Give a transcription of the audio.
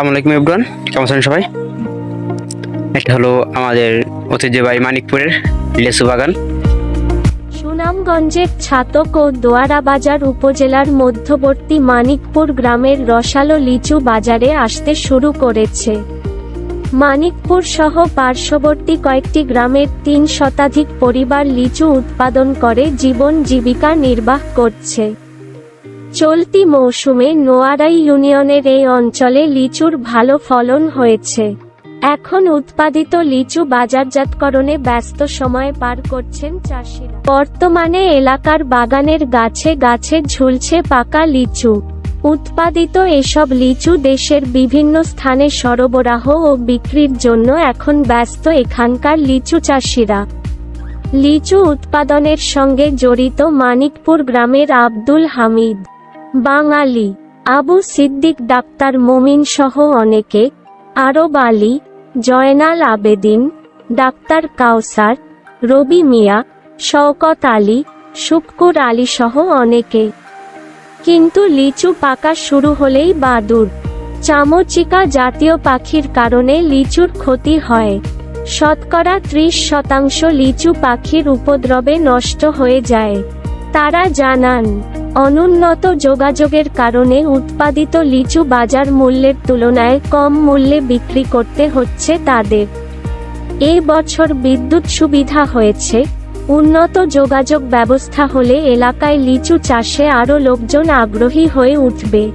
আলাইকুম ইবরান কেমন আছেন সবাই? এটা হলো আমাদের ঐতিহ্যবাহী মানিকপুরের লেসু বাগান। সুনামগঞ্জের ছাতক ও দোয়ারা বাজার উপজেলার মধ্যবর্তী মানিকপুর গ্রামের রসালো লিচু বাজারে আসতে শুরু করেছে। মানিকপুর সহ পার্শ্ববর্তী কয়েকটি গ্রামের তিন শতাধিক পরিবার লিচু উৎপাদন করে, জীবন জীবিকা নির্বাহ করছে। চলতি মৌসুমে নোয়ারাই ইউনিয়নের এই অঞ্চলে লিচুর ভালো ফলন হয়েছে। এখন উৎপাদিত লিচু বাজারজাতকরণে ব্যস্ত সময় পার করছেন চাষিরা। বর্তমানে এলাকার বাগানের গাছে গাছে ঝুলছে পাকা লিচু। উৎপাদিত এসব লিচু দেশের বিভিন্ন স্থানে সরবরাহ ও বিক্রির জন্য এখন ব্যস্ত এখানকার লিচু চাষিরা। লিচু উৎপাদনের সঙ্গে জড়িত মানিকপুর গ্রামের আব্দুল হামিদ। বাঙালি, আবু সিদ্দিক ডাক্তার মমিন সহ অনেকে, আরব আলী, জয়নাল আবেদিন, ডাক্তার কাউসার, রবি মিয়া, শওকত আলী, শুক্কুর আলী সহ অনেকে। কিন্তু লিচু পাকা শুরু হলেই বাদুর চামচিকা জাতীয় পাখির কারণে লিচুর ক্ষতি হয়। শতকরা ত্রিশ শতাংশ লিচু পাখির উপদ্রবে নষ্ট হয়ে যায়। তারা জানান অনুন্নত যোগাযোগের কারণে উৎপাদিত লিচু বাজার মূল্যের তুলনায় কম মূল্যে বিক্রি করতে হচ্ছে তাদের। এ বছর বিদ্যুৎ সুবিধা হয়েছে। উন্নত যোগাযোগ ব্যবস্থা হলে এলাকায় লিচু চাষে আরও লোকজন আগ্রহী হয়ে উঠবে।